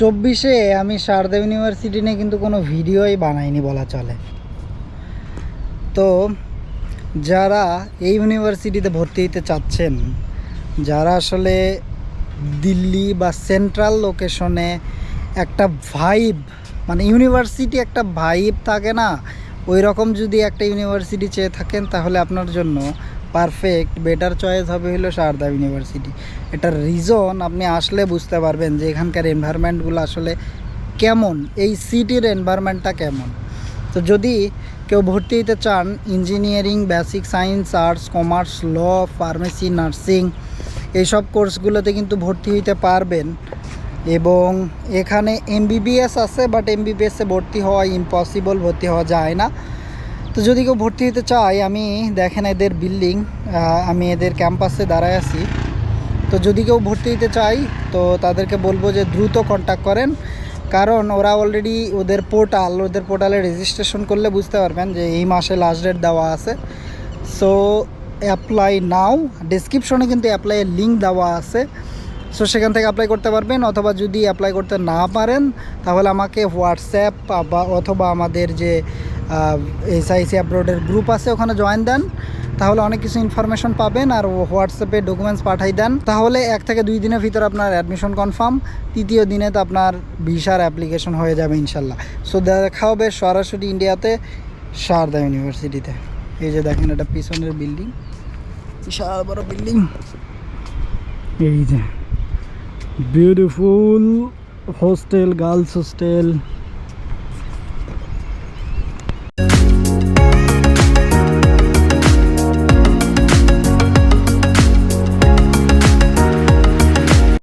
চব্বিশে আমি সারদা ইউনিভার্সিটি নিয়ে কিন্তু কোনো ভিডিওই বানাইনি বলা চলে। তো যারা এই ইউনিভার্সিটিতে ভর্তি হতে চাচ্ছেন, যারা আসলে দিল্লি বা সেন্ট্রাল লোকেশনে একটা ভাইব মানে ইউনিভার্সিটি একটা ভাইব থাকে না ওই রকম যদি একটা ইউনিভার্সিটি চেয়ে থাকেন তাহলে আপনার জন্য পারফেক্ট বেটার চয়েস হবে হলো সারদা ইউনিভার্সিটি এটার রিজন আপনি আসলে বুঝতে পারবেন যে এখানকার এনভায়রনমেন্টগুলো আসলে কেমন, এই সিটির এনভায়রনমেন্টটা কেমন। তো যদি কেউ ভর্তি হতে চান engineering basic science arts commerce law pharmacy nursing এইসব কোর্সগুলোতে কিন্তু ভর্তি হইতে পারবেন। এবং এখানে এমবিবিএস আছে বাট এমবিবিএসে ভর্তি হওয়া ইম্পসিবল ভর্তি হওয়া যায় না। তো যদি কেউ ভর্তি হতে চায়, আমি দেখেন এদের বিল্ডিং আমি এদের ক্যাম্পাসে দাঁড়ায় আছি। তো যদি কেউ ভর্তি হতে চাই তো তাদেরকে বলব যে দ্রুত কন্ট্যাক্ট করেন। কারণ ওরা অলরেডি ওদের পোর্টাল ওদের পোর্টালে রেজিস্ট্রেশন করলে বুঝতে পারবেন যে এই মাসে লাস্ট ডেট দেওয়া আছে। সো অ্যাপ্লাই নাও ডিসক্রিপশনে কিন্তু অ্যাপ্লাইয়ের লিঙ্ক দেওয়া আছে। সো সেখান থেকে অ্যাপ্লাই করতে পারবেন, অথবা যদি অ্যাপ্লাই করতে না পারেন, তাহলে আমাকে হোয়াটসঅ্যাপ বা অথবা আমাদের যে এসআইসি অ্যাব্রোডের গ্রুপ আছে, ওখানে জয়েন দেন। তাহলে অনেক কিছু ইনফরমেশন পাবেন আর হোয়াটসঅ্যাপে ডকুমেন্টস পাঠাই দেন। তাহলে এক থেকে দুই দিনের ভিতরে আপনার অ্যাডমিশন কনফার্ম তৃতীয় দিনে তো আপনার ভিসার অ্যাপ্লিকেশন হয়ে যাবে ইনশাল্লাহ। সো দেখা হবে সরাসরি ইন্ডিয়াতে সারদা ইউনিভার্সিটিতে এই যে দেখেন, এটা পিছনের বিল্ডিং বিশাল বড় বিল্ডিং এই যে বিউটিফুল হোস্টেল গার্লস হোস্টেল